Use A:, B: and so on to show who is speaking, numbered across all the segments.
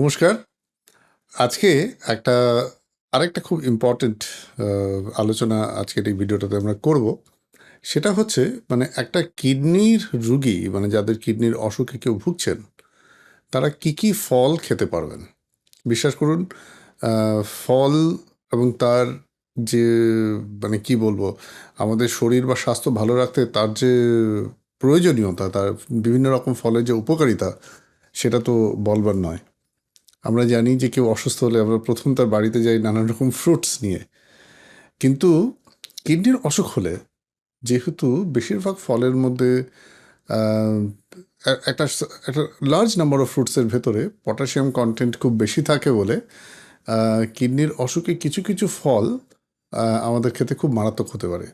A: নমস্কার। আজকে একটা, আরেকটা খুব ইম্পর্টেন্ট আলোচনা আজকের এই ভিডিওটাতে আমরা করব। সেটা হচ্ছে মানে একটা কিডনির রুগী মানে যাদের কিডনির অসুখে কেউ ভুগছেন, তারা কি কি ফল খেতে পারবেন? বিশ্বাস করুন ফল এবং তার যে মানে কি বলব, আমাদের শরীর বা স্বাস্থ্য ভালো রাখতে তার যে প্রয়োজনীয়তা, তার বিভিন্ন রকম ফলের যে উপকারিতা, সেটা তো বলবার নয়। আমরা জানি যে কেউ অসুস্থ হলে আমরা প্রথম তার বাড়িতে যাই নানান রকম ফ্রুটস নিয়ে। কিন্তু কিডনির অসুখ হলে যেহেতু বেশিরভাগ ফলের মধ্যে একটা একটা লার্জ নাম্বার অফ ফ্রুটসের ভেতরে পটাশিয়াম কন্টেন্ট খুব বেশি থাকে বলে কিডনির অসুখে কিছু কিছু ফল আমাদের খেতে খুব মারাত্মক হতে পারে।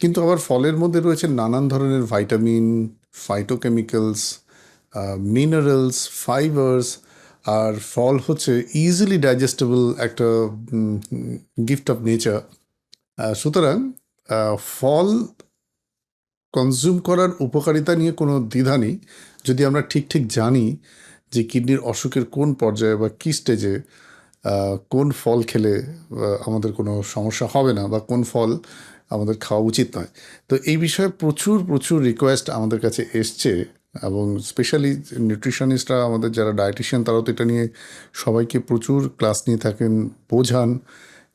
A: কিন্তু আবার ফলের মধ্যে রয়েছে নানান ধরনের ভাইটামিন ফাইটোকেমিক্যালস মিনারেলস ফাইবার্স আর ফল হচ্ছে ইজিলি ডাইজেস্টেবল একটা গিফট অফ নেচার সুতরাং ফল কনজিউম করার উপকারিতা নিয়ে কোনো দ্বিধা নেই। যদি আমরা ঠিক ঠিক জানি যে কিডনির অসুখের কোন পর্যায়ে বা কী স্টেজে কোন ফল খেলে আমাদের কোনো সমস্যা হবে না বা কোন ফল আমাদের খাওয়া উচিত নয়। তো এই বিষয়ে প্রচুর প্রচুর রিকোয়েস্ট আমাদের কাছে এসছে। এবং স্পেশালি নিউট্রিশনিস্টরা আমাদের যারা ডায়েটিশিয়ান তারাও তো এটা নিয়ে সবাইকে প্রচুর ক্লাস নিয়ে থাকেন, বোঝান।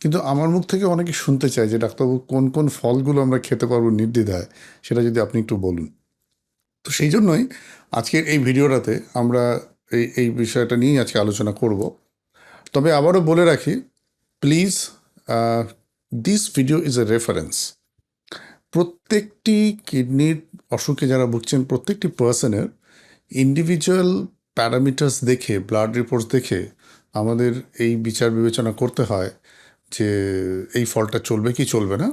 A: কিন্তু আমার মুখ থেকে অনেকে শুনতে চায় যে, ডাক্তারবাবু, কোন কোন ফলগুলো আমরা খেতে পারব নির্দ্বিধায়? সেটা যদি আপনি একটু বলুন। তো সেই জন্যই আজকের এই ভিডিওটাতে আমরা এই এই বিষয়টা নিয়েই আজকে আলোচনা করব। তবে আবারও বলে রাখি please this video is a reference প্রত্যেকটি কিডনির অসুখে যারা ভুগছেন, প্রত্যেকটি পার্সনের ইন্ডিভিজুয়াল প্যারামিটার্স দেখে ব্লাড রিপোর্টস দেখে আমাদের এই বিচার বিবেচনা করতে হয় যে এই ফলটা চলবে কি চলবে না।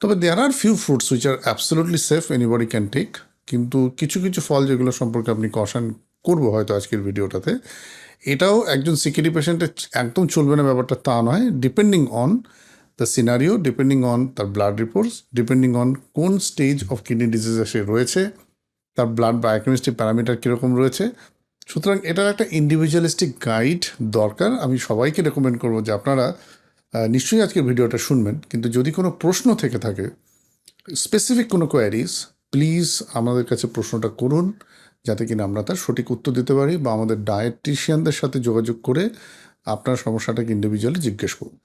A: তবে there are few fruits which are absolutely safe anybody can take কিন্তু কিছু কিছু ফল যেগুলো সম্পর্কে আপনি কশান করব হয়তো আজকের ভিডিওটাতে, এটাও একজন সিকিউরিটি পেশেন্টের একদম চলবে না ব্যাপারটা তা নয়। Depending on the scenario depending on তার ব্লাড রিপোর্টস ডিপেন্ডিং অন কোন স্টেজ অফ কিডনি ডিজিজে সে রয়েছে, তার ব্লাড বায়োকেমিস্ট্রি প্যারামিটার কীরকম রয়েছে, সুতরাং এটার একটা ইন্ডিভিজুয়ালিস্টিক গাইড দরকার। আমি সবাইকে রেকমেন্ড করব যে আপনারা নিশ্চয়ই আজকের ভিডিওটা শুনবেন, কিন্তু যদি কোনো প্রশ্ন থেকে থাকে স্পেসিফিক কোনো কোয়ারিজ প্লিজ আমাদের কাছে প্রশ্নটা করুন, যাতে কিনা আমরা তার সঠিক উত্তর দিতে পারি বা আমাদের ডায়েটিশিয়ানদের সাথে যোগাযোগ করে আপনার সমস্যাটাকে ইন্ডিভিজুয়ালি জিজ্ঞেস করুন।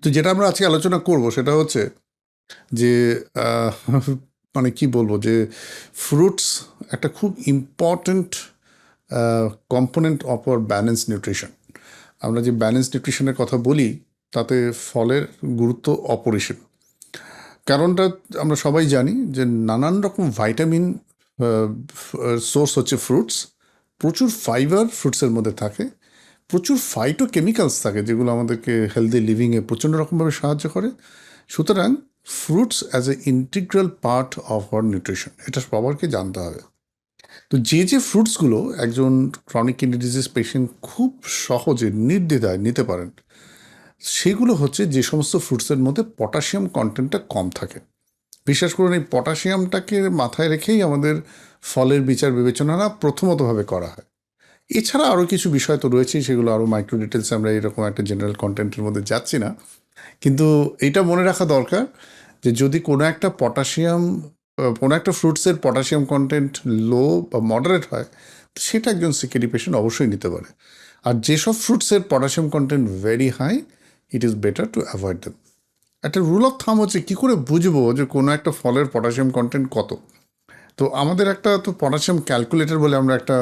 A: তো যেটা আমরা আজকে আলোচনা করব সেটা হচ্ছে যে মানে কি বলব যে ফ্রুটস একটা খুব important component of our balance nutrition আমরা যে ব্যালেন্স নিউট্রিশনের কথা বলি, তাতে ফলের গুরুত্ব অপরিসীম। কারণটা আমরা সবাই জানি যে, নানান রকম ভাইটামিন সোর্স হচ্ছে ফ্রুটস প্রচুর ফাইবার ফ্রুটসের মধ্যে থাকে। প্রচুর ফাইটো কেমিক্যালস থাকে যেগুলো আমাদেরকে হেলদি লিভিংয়ে প্রচণ্ড রকমভাবে সাহায্য করে। সুতরাং fruits as a integral part of our nutrition এটা সবারকে জানতে হবে। তো যে যে ফ্রুটসগুলো একজন ক্রনিক কিডনি ডিজিজ পেশেন্ট খুব সহজে নির্দ্বিধায় নিতে পারেন, সেগুলো হচ্ছে যে সমস্ত ফ্রুটসের মধ্যে পটাশিয়াম কন্টেন্টটা কম থাকে। বিশেষ করে এই পটাশিয়ামটাকে মাথায় রেখেই আমাদের ফলের বিচার বিবেচনাটা প্রথমতভাবে করা হয়। এছাড়া আরও কিছু বিষয় তো রয়েছেই সেগুলো আরও মাইক্রো ডিটেলস আমরা এরকম একটা জেনারেল কন্টেন্টের মধ্যে যাচ্ছি না। কিন্তু এটা মনে রাখা দরকার যে যদি কোনো একটা পটাশিয়াম কোনো একটা ফ্রুটসের পটাশিয়াম কন্টেন্ট লো বা মডারেট হয় সেটা একজন সিকিউরিটি পেশেন্ট অবশ্যই নিতে পারে। আর যেসব ফ্রুটসের potassium content very high it is better to avoid them একটা রুল অফ থাম হচ্ছে কী করে বুঝব যে কোনো একটা ফলের পটাশিয়াম কন্টেন্ট কত? তো আমাদের একটা তো পটাশিয়াম ক্যালকুলেটর বলে আমরা একটা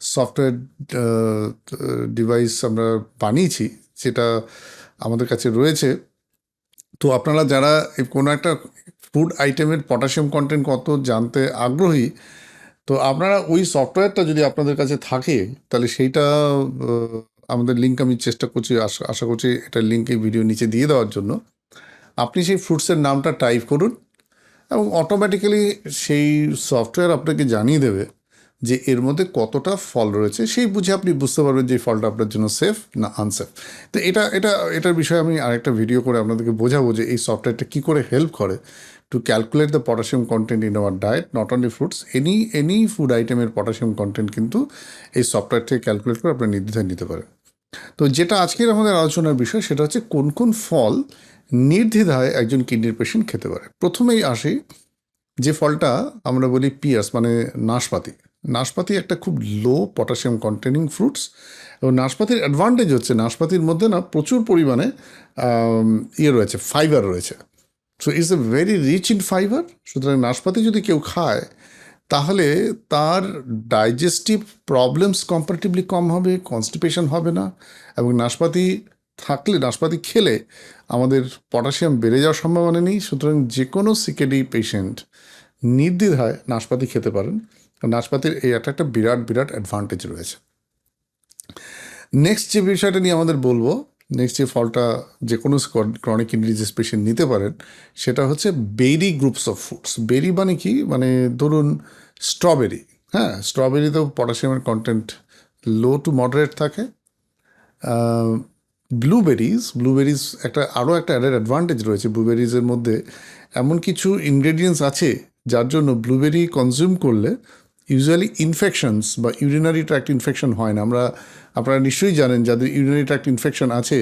A: সফটওয়্যার ডিভাইস আমরা বানিয়েছি, সেটা আমাদের কাছে রয়েছে। তো আপনারা যারা কোনো একটা ফুড আইটেমের পটাশিয়াম কন্টেন্ট কত জানতে আগ্রহী, তো আপনারা ওই সফটওয়্যারটা যদি আপনাদের কাছে থাকে, তাহলে সেইটা আমাদের লিঙ্ক আমি চেষ্টা করছি, আশা আশা করছি এটা লিঙ্ক এই ভিডিও নিচে দিয়ে দেওয়ার জন্য। আপনি সেই ফ্রুটসের নামটা টাইপ করুন এবং অটোমেটিক্যালি সেই সফটওয়্যার আপনাকে জানিয়ে দেবে যে এর মধ্যে কতটা ফল রয়েছে, সেই বুঝে আপনি বুঝতে পারবেন যে ফলটা আপনার জন্য সেফ না আনসেফ তো এটা এটা, এটার বিষয়ে আমি আরেকটা ভিডিও করে আপনাদেরকে বোঝাবো যে এই সফটওয়্যারটা কী করে হেল্প করে to calculate the potassium content in our diet not only fruits any any food আইটেমের পটাশিয়াম কন্টেন্ট কিন্তু এই সফটওয়্যার থেকে ক্যালকুলেট করে আপনার নির্দ্বিধায় নিতে পারেন। তো যেটা আজকের আমাদের আলোচনার বিষয়, সেটা হচ্ছে কোন কোন ফল নির্দ্বিধায় একজন কিডনির পেশেন্ট খেতে পারে। প্রথমেই আসি যে ফলটা আমরা বলি পিয়াস মানে নাশপাতি। নাশপাতি একটা খুব লো পটাশিয়াম কন্টেনিং ফ্রুটস এবং নাশপাতির অ্যাডভান্টেজ হচ্ছে নাশপাতির মধ্যে না প্রচুর পরিমাণে ইয়ে রয়েছে ফাইবার রয়েছে। So is a very rich in fibre সুতরাং নাশপাতি যদি কেউ খায়, তাহলে তার ডাইজেস্টিভ প্রবলেমস কম্পারেটিভলি কম হবে কনস্টিপেশন হবে না। এবং নাশপাতি থাকলে, নাশপাতি খেলে আমাদের পটাশিয়াম বেড়ে যাওয়ার সম্ভাবনা নেই। সুতরাং যে কোনো সিকেডি পেশেন্ট নির্দ্বিধায় নাশপাতি খেতে পারেন। নাশপাতির এই একটা একটা বিরাট বিরাট অ্যাডভান্টেজ রয়েছে। নেক্সট যে বিষয়টা নিয়ে আমাদের বলব নেক্সট যে ফলটা যে কোনো ক্রনিক কিডনি ডিজিজ পেশেন্ট নিতে পারেন, সেটা হচ্ছে berry groups of fruits berry মানে কি? মানে ধরুন স্ট্রবেরি হ্যাঁ? স্ট্রবেরিতেও পটাশিয়ামের কন্টেন্ট লো টু মডারেট থাকে। ব্লুবেরিজ ব্লুবেরিজ একটা, আরও একটা অ্যাডেড অ্যাডভান্টেজ রয়েছে ব্লুবেরিজের মধ্যে। এমন কিছু ইনগ্রেডিয়েন্টস আছে যার জন্য ব্লুবেরি কনজিউম করলে ইউজুয়ালি ইনফেকশনস বা ইউরিনারি ট্র্যাক্ট ইনফেকশন হয় না। আমরা, আপনারা নিশ্চয়ই জানেন যাদের ইউরিনারি ট্র্যাক্ট ইনফেকশন আছে,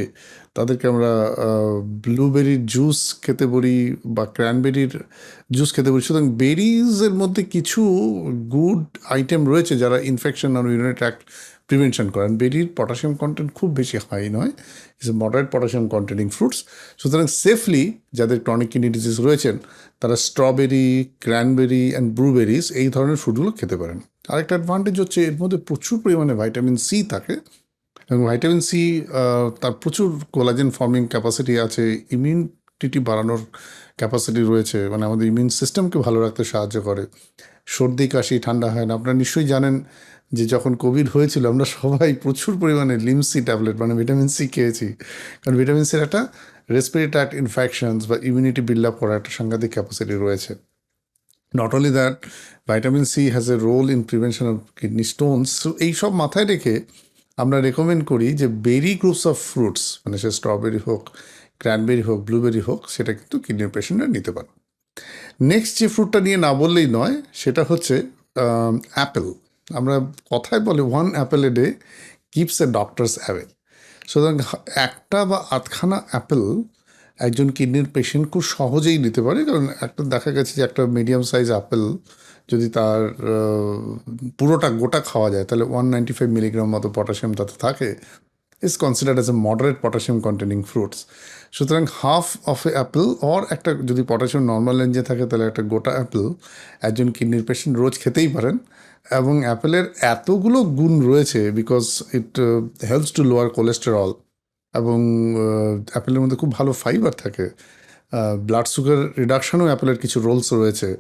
A: তাদেরকে আমরা ব্লুবেরির জুস খেতে বলি বা ক্র্যানবেরির জুস খেতে বলি। সুতরাং বেরিজের মধ্যে কিছু গুড আইটেম রয়েছে যারা ইনফেকশন আর ইউরিনারি ট্র্যাক্ট প্রিভেনশন করেন। বেরির পটাশিয়াম কন্টেন্ট খুব বেশি হাই নয়। Is a moderate potassium containing fruits সুতরাং সেফলি যাদের ক্রনিক কিডনি ডিজিজ রয়েছেন তারা স্ট্রবেরি ক্র্যানবেরি অ্যান্ড ব্লুবেরিজ এই ধরনের ফ্রুটগুলো খেতে পারেন। আরেকটা অ্যাডভান্টেজ হচ্ছে এর মধ্যে প্রচুর পরিমাণে ভাইটামিন সি থাকে এবং ভাইটামিন সি তার প্রচুর কোলাজেন ফর্মিং ক্যাপাসিটি আছে ইমিউনিটি বাড়ানোর ক্যাপাসিটি রয়েছে মানে আমাদের ইমিউন সিস্টেমকে ভালো রাখতে সাহায্য করে। সর্দি, কাশি, ঠান্ডা হয় না। আপনারা নিশ্চয়ই জানেন যে যখন কোভিড হয়েছিল, আমরা সবাই প্রচুর পরিমাণে লিমসি ট্যাবলেট মানে ভিটামিন সি খেয়েছি। কারণ ভিটামিন সির একটা রেসপিরেটরি ইনফেকশনস বা ইমিউনিটি বিল্ড আপ করার একটা সাংঘাতিক ক্যাপাসিটি রয়েছে। Not only that vitamin C has a role in prevention of kidney stones so এইসব মাথায় রেখে আমরা রেকমেন্ড করি যে বেরি গ্রুপস অফ ফ্রুটস মানে সে স্ট্রবেরি হোক ক্র্যানবেরি হোক ব্লুবেরি হোক, সেটা কিন্তু কিডনির পেশেন্টরা নিতে পারে। নেক্সট যে ফ্রুটটা নিয়ে না বললেই নয়, সেটা হচ্ছে অ্যাপেল আমরা কথায় বলে one apple a day keeps a doctors away সুতরাং একটা বা আধখানা অ্যাপেল একজন কিডনির পেশেন্ট খুব সহজেই নিতে পারে, কারণ একটা দেখা গেছে যে একটা মিডিয়াম সাইজ অ্যাপেল যদি তার পুরোটা গোটা খাওয়া যায়, তাহলে ওয়ান নাইনটি ফাইভ মিলিগ্রাম মতো পটাশিয়াম তাতে থাকে is considered as a moderate potassium containing fruits সুতরাং half of a apple or একটা যদি পটাশিয়াম নর্মাল রেঞ্জে থাকে, তাহলে একটা গোটা অ্যাপেল একজন কিডনির পেশেন্ট রোজ খেতেই পারেন। এবং অ্যাপেলের এতগুলো গুণ রয়েছে because it helps to lower cholesterol এবং অ্যাপেলের মধ্যে খুব ভালো ফাইবার থাকে। ব্লাড সুগার রিডাকশনও অ্যাপেলের কিছু রোলস রয়েছে।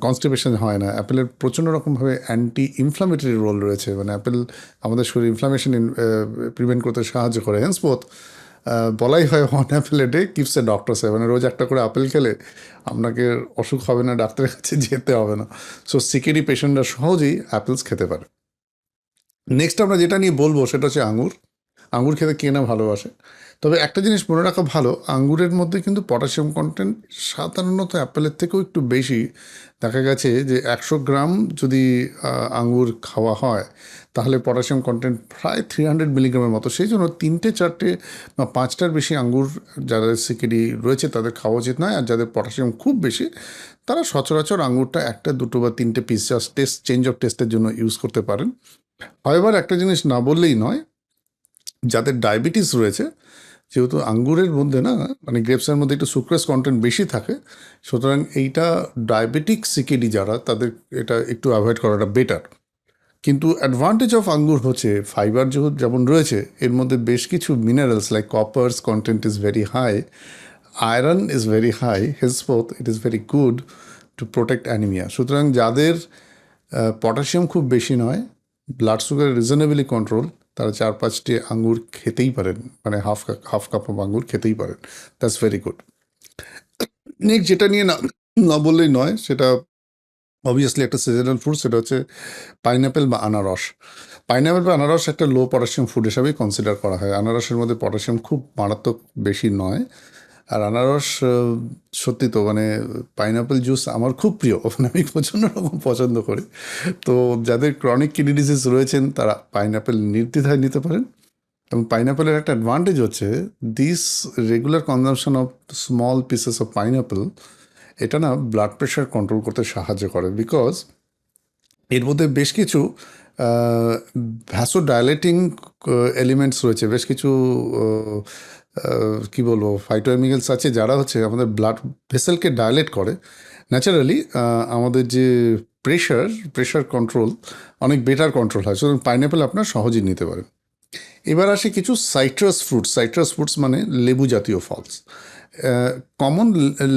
A: কনস্টিপেশন হয় না। অ্যাপেলের প্রচণ্ড রকমভাবে অ্যান্টি ইনফ্লামেটরি রোল রয়েছে। মানে অ্যাপেল আমাদের শরীর ইনফ্লামেশন প্রিভেন্ট করতে সাহায্য করে। হেন্সবোথ বলাই হয় one apple a day keeps a doctor সাহেব মানে রোজ একটা করে আপেল খেলে আপনাকে অসুখ হবে না, ডাক্তারের কাছে যেতে হবে না। সো সিকিডি পেশেন্টরা সহজেই অ্যাপেলস খেতে পারে। নেক্সট আমরা যেটা নিয়ে বলব, সেটা হচ্ছে আঙুর আঙুর খেতে কে না ভালোবাসে? তবে একটা জিনিস মনে রাখা ভালো, আঙ্গুরের মধ্যে কিন্তু পটাশিয়াম কন্টেন্ট সাধারণত অ্যাপেলের থেকেও একটু বেশি। দেখা গেছে যে একশো গ্রাম যদি আঙ্গুর খাওয়া হয়, তাহলে পটাশিয়াম কন্টেন্ট প্রায় থ্রি হান্ড্রেড মিলিগ্রামের মতো। সেই জন্য তিনটে, চারটে বা পাঁচটার বেশি আঙ্গুর যাদের সিকিডি রয়েছে, তাদের খাওয়া উচিত নয়। আর যাদের পটাশিয়াম খুব বেশি, তারা সচরাচর আঙ্গুরটা একটা, দুটো বা তিনটে piece just taste change of টেস্টের জন্য ইউজ করতে পারেন। হয়বার একটা জিনিস না বললেই নয়, যাদের ডায়াবেটিস রয়েছে যেহেতু আঙ্গুরের মধ্যে না মানে গ্রেপসের মধ্যে একটু সুক্রেস কন্টেন্ট বেশি থাকে, সুতরাং এইটা ডায়াবেটিক সিকেডি যারা, তাদের এটা একটু অ্যাভয়েড করাটা বেটার কিন্তু অ্যাডভান্টেজ অফ আঙ্গুর হচ্ছে ফাইবার যেহেতু যেমন রয়েছে, এর মধ্যে বেশ কিছু minerals like coppers content is very high iron is very high hence both it is very good to protect anaemia সুতরাং যাদের পটাশিয়াম খুব বেশি নয় ব্লাড সুগার রিজনেবলি কন্ট্রোল তারা চার পাঁচটি আঙুর খেতেই পারেন মানে half cup half cup of আঙ্গুর খেতেই পারেন। দ্যাটস ভেরি গুড নেক্সট যেটা নিয়ে না না বললেই নয়, সেটা অবভিয়াসলি একটা সিজনাল ফুড সেটা হচ্ছে পাইনঅ্যাপেল বা আনারস। পাইনঅ্যাপেল বা আনারস একটা লো পটাশিয়াম ফুড হিসাবেই কনসিডার করা হয়। আনারসের মধ্যে পটাশিয়াম খুব মারাত্মক বেশি নয়। আর আনারস সত্যি তো মানে পাইনঅ্যাপেল জুস আমার খুব প্রিয়। মানে আমি প্রচণ্ড রকম পছন্দ করি। তো যাদের ক্রনিক কিডনি ডিজিজ রয়েছেন, তারা পাইনঅ্যাপেল নির্দ্বিধায় নিতে পারেন। এবং পাইনাপেলের একটা অ্যাডভান্টেজ হচ্ছে this regular consumption of small pieces of pineapple এটা না ব্লাড প্রেশার কন্ট্রোল করতে সাহায্য করে। বিকজ এর মধ্যে বেশ কিছু ভ্যাসো ডায়ালেটিং এলিমেন্টস রয়েছে। বেশ কিছু কি বলব ফাইটোএমিক্যালস আছে যারা হচ্ছে আমাদের ব্লাড ভেসেলকে ডায়ালেট করে। ন্যাচারালি আমাদের যে প্রেশার প্রেশার কন্ট্রোল অনেক বেটার কন্ট্রোল হয়। সুতরাং পাইনাপেল আপনার সহজেই নিতে পারেন। এবার আসে কিছু সাইট্রাস ফ্রুটস সাইট্রাস ফ্রুটস মানে লেবু জাতীয় ফলস। কমন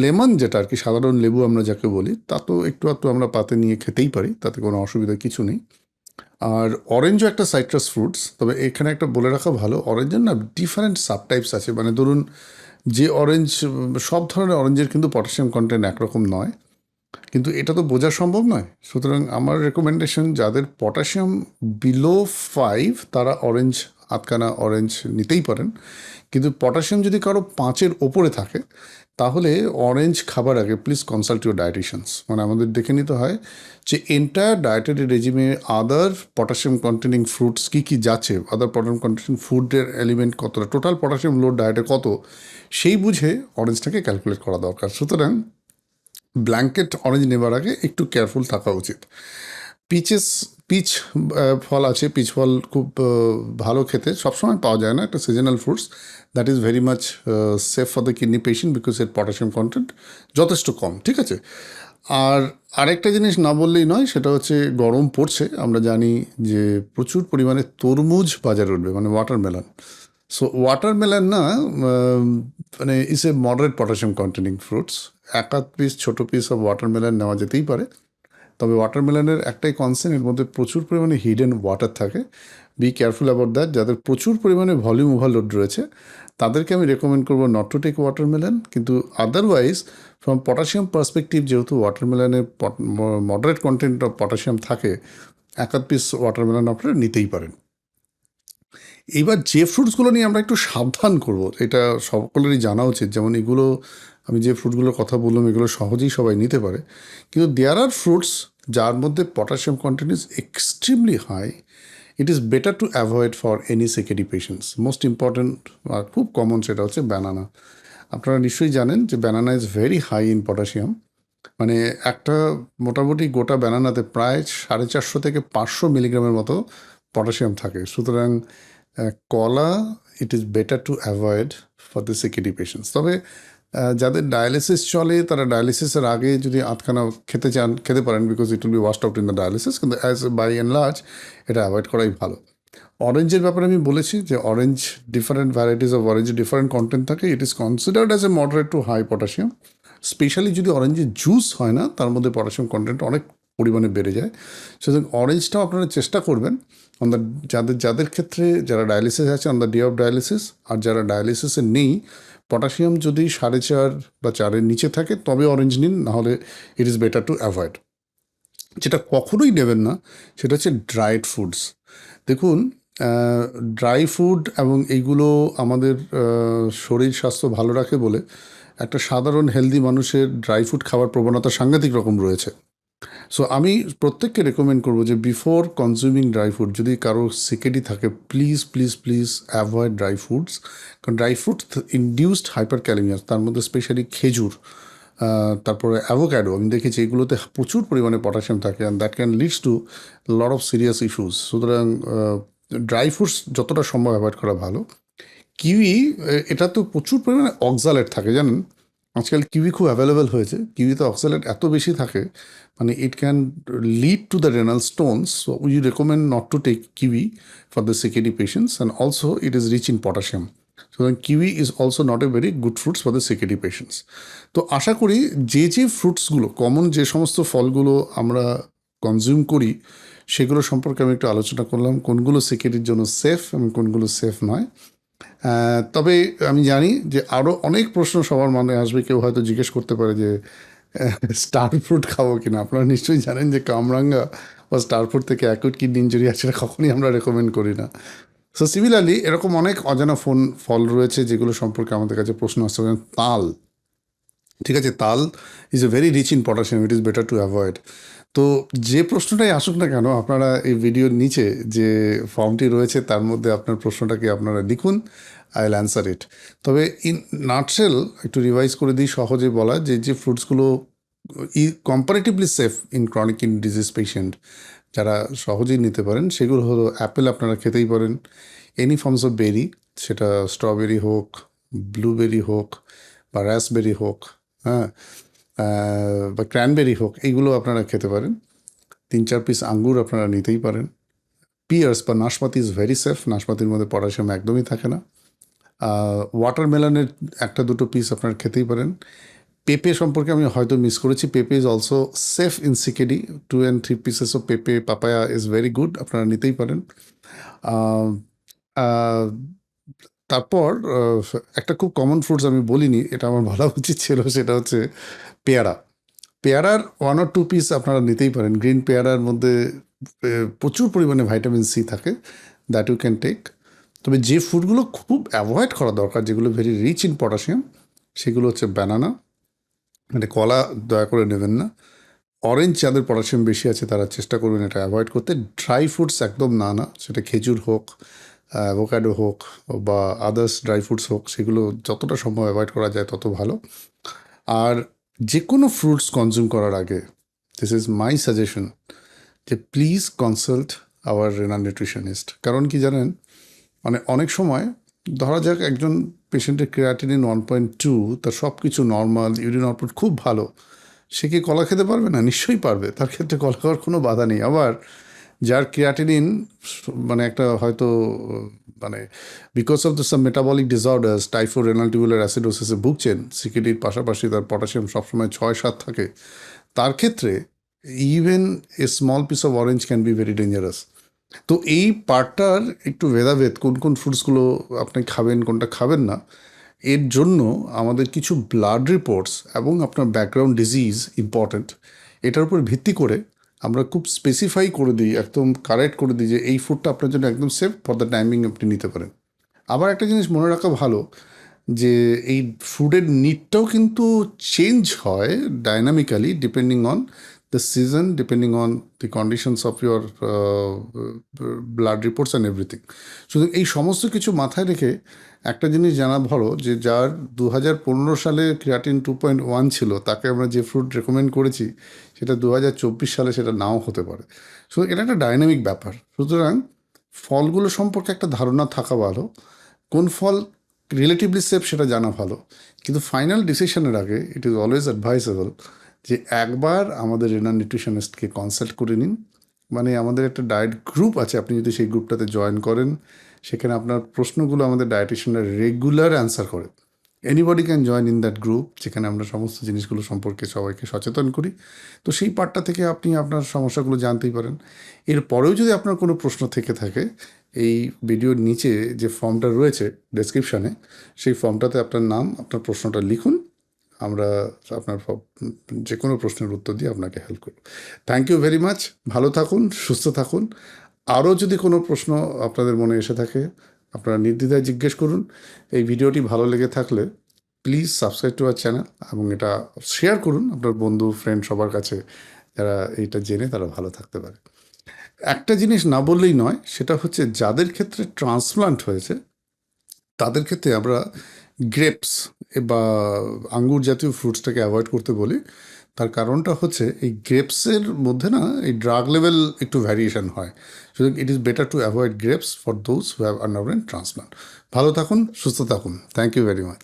A: লেমন যেটা আর কি, সাধারণ লেবু আমরা যাকে বলি, তা তো একটু একটু আমরা পাতে নিয়ে খেতেই পারি, তাতে কোনো অসুবিধা কিছু নেই। আর অরেঞ্জও একটা সাইট্রাস ফ্রুটস তবে এখানে একটা বলে রাখা ভালো অরেঞ্জের না ডিফারেন্ট সাবটাইপস আছে। মানে ধরুন, যে অরেঞ্জ সব ধরনের অরেঞ্জের কিন্তু পটাশিয়াম কন্টেন্ট একরকম নয়, কিন্তু এটা তো বোঝা সম্ভব নয়। সুতরাং আমার রেকমেন্ডেশন যাদের পটাশিয়াম বিলো ফাইভ তারা অরেঞ্জ আটখানা অরেঞ্জ নিতেই পারেন। কিন্তু পটাশিয়াম যদি কারও পাঁচের ওপরে থাকে তাহলে অরেঞ্জ খাবার আগে প্লিজ কনসাল্ট ইউর ডায়েটিশিয়ানস মানে আমাদের দেখে নিতে হয় যে entire dietary regime other potassium containing fruits কী কী যাচ্ছে আদার পটাশিয়াম কন্টেনিং ফুডের এলিমেন্ট কতটা টোটাল পটাশিয়াম লোড ডায়েটে কত, সেই বুঝে অরেঞ্জটাকে ক্যালকুলেট করা দরকার। সুতরাং ব্ল্যাঙ্কেট অরেঞ্জ নেবার আগে একটু কেয়ারফুল থাকা উচিত। পিচেস পিচ ফল আছে। পিচ ফল খুব ভালো খেতে। সবসময় পাওয়া যায় না একটা seasonal fruits that is very much safe for the kidney patient because এর পটাশিয়াম কন্টেন্ট যথেষ্ট কম, ঠিক আছে? আর আরেকটা জিনিস না বললেই নয়, সেটা হচ্ছে গরম পড়ছে। আমরা জানি যে প্রচুর পরিমাণে তরমুজ বাজারে উঠবে মানে ওয়াটারমেলন সো ওয়াটারমেলন না মানে is a moderate potassium containing fruits এক আধ পিস ছোটো পিস অফ ওয়াটারমেলন নেওয়া যেতেই পারে। তবে ওয়াটারমেলনের একটাই কনসেন্ট এর মধ্যে প্রচুর পরিমাণে হিডেন ওয়াটার থাকে। বি কেয়ারফুল অ্যাবাউট দ্যাট যাদের প্রচুর পরিমাণে ভলিউম ওভারলোড রয়েছে, তাদেরকে আমি রেকমেন্ড করব নট টু টেক ওয়াটারমেলন কিন্তু আদারওয়াইজ ফ্রম পটাশিয়াম পার্সপেক্টিভ যেহেতু ওয়াটারমেলনের মডারেট কন্টেন্ট অফ পটাশিয়াম থাকে, এক আধ পিস ওয়াটারমেলন আপনারা নিতেই পারেন। এইবার যে ফ্রুটসগুলো নিয়ে আমরা একটু সাবধান করব, এটা সকলেরই জানা উচিত। যেমন এগুলো আমি যে ফ্রুটগুলোর কথা বললাম, এগুলো সহজেই সবাই নিতে পারে। কিন্তু দেয়ার আর ফ্রুটস যার মধ্যে potassium content is extremely high it is better to avoid for any CKD patients most important আর খুব কমন সেটা হচ্ছে ব্যানানা আপনারা নিশ্চয়ই জানেন যে banana is very high in potassium মানে একটা মোটামুটি গোটা ব্যানানাতে প্রায় সাড়ে চারশো থেকে পাঁচশো মিলিগ্রামের মতো পটাশিয়াম থাকে। সুতরাং কলা it is better to avoid for the CKD patients তবে যাদের ডায়ালিসিস চলে, তারা ডায়ালিসিসের আগে যদি আধখানা খেতে চান, খেতে পারেন because it will be washed out in the dialysis কিন্তু অ্যাজ বাই অ্যান্ড লার্জ এটা অ্যাভয়েড করাই ভালো। অরেঞ্জের ব্যাপারে আমি বলেছি যে orange different varieties of orange different content থাকে it is considered as a moderate to high potassium specially যদি অরেঞ্জের জুস হয় না, তার মধ্যে পটাশিয়াম কন্টেন্ট অনেক পরিমাণে বেড়ে যায়। সুতরাং অরেঞ্জটাও আপনারা চেষ্টা করবেন। অন দ্য যাদের যাদের ক্ষেত্রে যারা ডায়ালিসিস আছে on the day of dialysis আর যারা ডায়ালিসিসে নেই পটাশিয়াম যদি সাড়ে চার বা চারের নিচে থাকে, তবে অরেঞ্জ নিন, নাহলে it is better to avoid যেটা কখনোই নেবেন না, সেটা হচ্ছে ড্রাইড ফুডস দেখুন ড্রাই ফুড এবং এইগুলো আমাদের শরীর স্বাস্থ্য ভালো রাখে বলে একটা সাধারণ হেলদি মানুষের ড্রাই ফুড খাওয়ার প্রবণতা সাংঘাতিক রকম রয়েছে। সো আমি প্রত্যেককে রেকমেন্ড করব যে বিফোর কনজিউমিং ড্রাই ফুড যদি কারও সিকেডি থাকে please please please avoid dry foods কারণ dry fruit induced hyperkalaemias তার মধ্যে স্পেশালি খেজুর তারপরে অ্যাভোক্যাডো আমি দেখেছি এগুলোতে প্রচুর পরিমাণে পটাশিয়াম থাকে and that can leads to lot of serious issues সুতরাং ড্রাই ফ্রুটস যতটা সম্ভব অ্যাভয়েড করা ভালো। কিউই এটা তো প্রচুর পরিমাণে অক্সালেট থাকে, জানেন? আজকাল কিউই খুব অ্যাভেলেবেল হয়েছে। কিউইতে অক্সালেট এত বেশি থাকে মানে it can lead to the renal stones so we recommend not to take kiwi for the CKD patients and also it is rich in potassium সুতরাং kiwi is also not a very good fruits for the CKD patients তো আশা করি যে যে ফ্রুটসগুলো common যে সমস্ত ফলগুলো আমরা কনজিউম করি, সেগুলো সম্পর্কে আমি একটু আলোচনা করলাম, কোনগুলো সিকিডির জন্য সেফ এবং কোনগুলো সেফ নয়। তবে আমি জানি যে আরও অনেক প্রশ্ন সবার মনে আসবে, কেউ হয়তো জিজ্ঞেস করতে পারে যে স্টার ফ্রুট খাব কিনা। আপনারা নিশ্চয়ই জানেন যে কামরাঙ্গা বা স্টার ফ্রুট থেকে অ্যাকুট কিডনি ইঞ্জুরি আছে সেটা কখনই আমরা রেকমেন্ড করি না। সো সিমিলারলি এরকম অনেক অজানা ফোন ফল রয়েছে যেগুলো সম্পর্কে আমাদের কাছে প্রশ্ন আসতে পারে তাল। ঠিক আছে, তাল is a very rich in potassium it is better to avoid তো যে প্রশ্নটাই আসুক না কেন, আপনারা এই ভিডিওর নিচে যে ফর্মটি রয়েছে, তার মধ্যে আপনার প্রশ্নটাকে আপনারা লিখুন। আই উইল অ্যান্সার ইট তবে ইন নাটসেল একটু রিভাইজ করে দিই সহজে বলা যে যে ফ্রুটসগুলো ই comparatively safe in chronic in disease patient যারা সহজেই নিতে পারেন, সেগুলো হলো অ্যাপেল আপনারা খেতেই পারেন এনি ফর্মস অফ বেরি সেটা স্ট্রবেরি হোক ব্লুবেরি হোক, বা রাসবেরি হোক হ্যাঁ বা ক্র্যানবেরি হোক, এইগুলো আপনারা খেতে পারেন। তিন চার পিস আঙ্গুর আপনারা নিতেই পারেন। পিয়ার্স বা নাশপাতি ইজ ভেরি সেফ নাশপাতির মধ্যে পটাশিয়াম একদমই থাকে না। ওয়াটারমেলনের একটা দুটো পিস আপনারা খেতেই পারেন। পেঁপে সম্পর্কে আমি হয়তো মিস করেছি। পেঁপে is also safe in CKD two and three pieces of পেঁপে পাপায়া ইজ ভেরি গুড আপনারা নিতেই পারেন। তারপর একটা খুব কমন ফ্রুটস আমি বলিনি, এটা আমার বলা উচিত ছিল, সেটা হচ্ছে পেয়ারা। পেয়ারার ওয়ান অর টু পিস আপনারা নিতেই পারেন। গ্রিন পেয়ারার মধ্যে প্রচুর পরিমাণে ভাইটামিন সি থাকে। দ্যাট ইউ ক্যান টেক তবে যে ফুডগুলো খুব অ্যাভয়েড করা দরকার, যেগুলো ভেরি রিচ ইন পটাশিয়াম, সেগুলো হচ্ছে ব্যানানা। মানে কলা দয়া করে নেবেন না। অরেঞ্জ যাদের পটাশিয়াম বেশি আছে, তারা চেষ্টা করবেন এটা অ্যাভয়েড করতে। ড্রাই ফ্রুটস একদম না না। সেটা খেজুর হোক অ্যাভোকাডো হোক, বা আদার্স ড্রাই ফ্রুটস হোক, সেগুলো যতটা সম্ভব অ্যাভয়েড করা যায়, তত ভালো। আর যে কোনো ফ্রুটস কনজিউম করার আগে দিস ইজ মাই সাজেশন যে please consult our renal nutritionist কারণ কি জানেন? মানে অনেক সময় ধরা যাক একজন পেশেন্টের ক্রিয়াটিনিন ওয়ান পয়েন্ট টু তার সব কিছু নর্মাল ইউরিন আউটপুট খুব ভালো, সে কি কলা খেতে পারবে? না, নিশ্চয়ই পারবে। তার ক্ষেত্রে কলা খাওয়ার কোনো বাধা নেই। আবার যার ক্রিয়াটিনিন মানে একটা হয়তো মানে because of the some metabolic disorders type four renal অ্যাসিডোসিসে ভুগছেন সিকিডির পাশাপাশি তার পটাশিয়াম সবসময় ছয় সাত থাকে, তার ক্ষেত্রে even a small piece of orange can be very dangerous তো এই পার্টটার একটু ভেদাভেদ, কোন কোন ফ্রুটসগুলো আপনি খাবেন, কোনটা খাবেন না, এর জন্য আমাদের কিছু ব্লাড রিপোর্টস এবং আপনার ব্যাকগ্রাউন্ড ডিজিজ ইম্পর্ট্যান্ট এটার উপর ভিত্তি করে আমরা খুব স্পেসিফাই করে দিই, একদম কারেক্ট করে দিই যে এই ফুডটা আপনার জন্য একদম সেফ ফর দ্য টাইমিং আপনি নিতে পারেন। আবার একটা জিনিস মনে রাখা ভালো যে এই ফুডের নিডটাও কিন্তু চেঞ্জ হয় dynamically depending on the season depending on the conditions of your blood reports and everything সুতরাং এই সমস্ত কিছু মাথায় রেখে একটা জিনিস জানা ভালো যে, যার দু হাজার পনেরো সালে ক্রিয়াটিন টু পয়েন্ট ওয়ান ছিল, তাকে আমরা যে ফ্রুট রেকমেন্ড করেছি, সেটা দু হাজার চব্বিশ সালে সেটা নাও হতে পারে। সো এটা একটা ডাইনামিক ব্যাপার। সুতরাং ফলগুলো সম্পর্কে একটা ধারণা থাকা ভালো। কোন ফল রিলেটিভলি সেফ সেটা জানা ভালো। কিন্তু ফাইনাল ডিসিশনের আগে ইট ইজ অলওয়েজ অ্যাডভাইসেবল যে একবার আমাদের রেনার নিউট্রিশনিস্টকে কনসাল্ট করে নিন। মানে আমাদের একটা ডায়েট গ্রুপ আছে, আপনি যদি সেই গ্রুপটাতে জয়েন করেন, সেখানে আপনার প্রশ্নগুলো আমাদের ডায়েটিশিয়ানরা রেগুলার অ্যান্সার করে। Anybody can join in that group যেখানে আমরা সমস্ত জিনিসগুলো সম্পর্কে সবাইকে সচেতন করি। তো সেই পার্টটা থেকে আপনি আপনার সমস্যাগুলো জানতেই পারেন। এরপরেও যদি আপনার কোনো প্রশ্ন থেকে থাকে, এই ভিডিওর নিচে যে ফর্মটা রয়েছে ডেসক্রিপশানে সেই ফর্মটাতে আপনার নাম, আপনার প্রশ্নটা লিখুন। আমরা আপনার যে কোনো প্রশ্নের উত্তর দিয়ে আপনাকে হেল্প করব। থ্যাংক ইউ ভেরি মাচ ভালো থাকুন, সুস্থ থাকুন। আরও যদি কোনো প্রশ্ন আপনাদের মনে এসে থাকে, আপনারা নির্দ্বিধায় জিজ্ঞেস করুন। এই ভিডিওটি ভালো লেগে থাকলে please subscribe to our channel এবং এটা শেয়ার করুন। আপনার বন্ধু ফ্রেন্ড সবার কাছে যারা এইটা জেনে তারা ভালো থাকতে পারে। একটা জিনিস না বললেই নয়, সেটা হচ্ছে যাদের ক্ষেত্রে ট্রান্সপ্লান্ট হয়েছে, তাদের ক্ষেত্রে আমরা গ্রেপস বা আঙ্গুর জাতীয় ফ্রুটসটাকে অ্যাভয়েড করতে বলি, তার কারণটা হচ্ছে এই গ্রেপসের মধ্যে না এই ড্রাগ লেভেল একটু ভ্যারিয়েশন হয়। সুতরাং it is better to avoid grapes for those who have underwent transplant ভালো থাকুন, সুস্থ থাকুন। Thank you very much